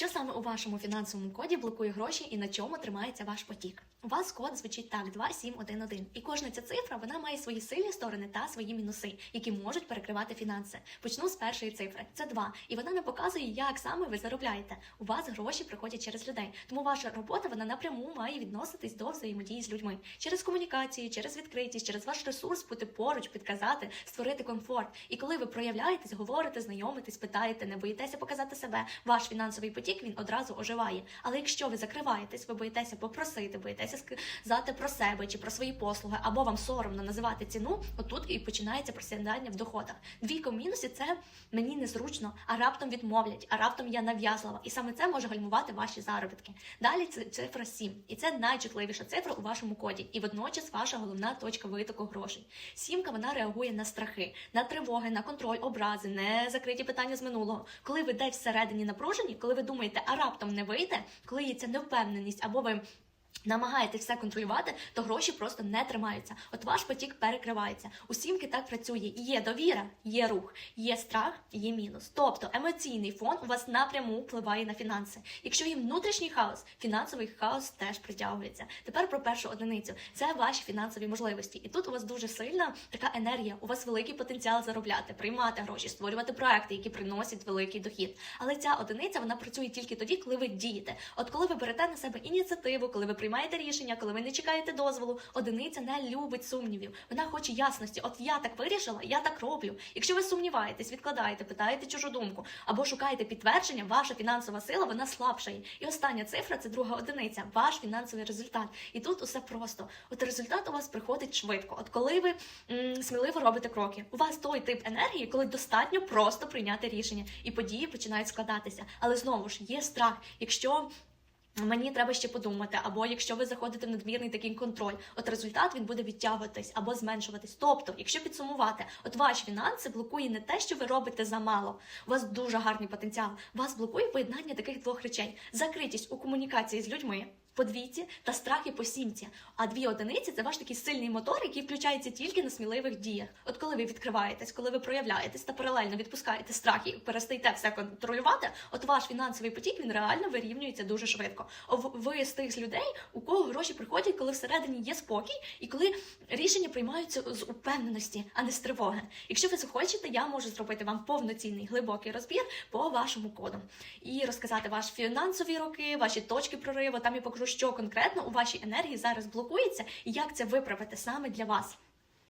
Що саме у вашому фінансовому коді блокує гроші і на чому тримається ваш потік? У вас код звучить так 2711. І кожна ця цифра вона має свої сильні сторони та свої мінуси, які можуть перекривати фінанси. Почну з першої цифри. Це 2. І вона не показує, як саме ви заробляєте. У вас гроші приходять через людей. Тому ваша робота вона напряму має відноситись до взаємодії з людьми через комунікацію, через відкритість, через ваш ресурс бути поруч, підказати, створити комфорт. І коли ви проявляєтесь, говорите, знайомитесь, питаєте, не боїтеся показати себе, ваш фінансовий потік він одразу оживає. Але якщо ви закриваєтесь, ви боїтеся попросити, боїтеся сказати про себе чи про свої послуги, або вам соромно називати ціну, отут і починається просідання в доходах. Двійко в мінусі це мені незручно, а раптом відмовлять, а раптом я нав'язлива. І саме це може гальмувати ваші заробітки. Далі це цифра 7. І це найчутливіша цифра у вашому коді, і водночас ваша головна точка витоку грошей. Сімка вона реагує на страхи, на тривоги, на контроль, образи, не закриті питання з минулого. Коли ви десь всередині напружені, коли ви думаєте, а раптом не вийде, коли є ця невпевненість, або ви. Намагаєтесь все контролювати, то гроші просто не тримаються. От ваш потік перекривається. У сімки так працює. Є довіра, є рух, є страх, є мінус. Тобто емоційний фон у вас напряму впливає на фінанси. Якщо є внутрішній хаос, фінансовий хаос теж притягується. Тепер про першу одиницю це ваші фінансові можливості. І тут у вас дуже сильна така енергія. У вас великий потенціал заробляти, приймати гроші, створювати проекти, які приносять великий дохід. Але ця одиниця вона працює тільки тоді, коли ви дієте. От коли ви берете на себе ініціативу, коли ви приймаєте рішення, коли ви не чекаєте дозволу, одиниця не любить сумнівів. Вона хоче ясності. От я так вирішила, я так роблю. Якщо ви сумніваєтесь, відкладаєте, питаєте чужу думку або шукаєте підтвердження, ваша фінансова сила вона слабшає. І остання цифра це друга одиниця, ваш фінансовий результат. І тут усе просто. От результат у вас приходить швидко. От коли ви м, сміливо робите кроки, у вас той тип енергії, коли достатньо просто прийняти рішення, і події починають складатися. Але знову ж є страх, якщо. Мені треба ще подумати, або якщо ви заходите в надмірний такий контроль, от результат він буде відтягуватись або зменшуватись. Тобто, якщо підсумувати, от ваші фінанси блокує не те, що ви робите замало. У вас дуже гарний потенціал. Вас блокує поєднання таких двох речей: закритість у комунікації з людьми. По двійці та страхи по сімці. А дві одиниці це ваш такий сильний мотор, який включається тільки на сміливих діях. От коли ви відкриваєтесь, коли ви проявляєтесь та паралельно відпускаєте страхи, перестаєте все контролювати, от ваш фінансовий потік він реально вирівнюється дуже швидко. Ви з тих людей, у кого гроші приходять, коли всередині є спокій, і коли рішення приймаються з упевненості, а не з тривоги. Якщо ви захочете, я можу зробити вам повноцінний глибокий розбір по вашому коду і розказати ваші фінансові роки, ваші точки прориву. Там я покажу, що конкретно у вашій енергії зараз блокується і як це виправити саме для вас.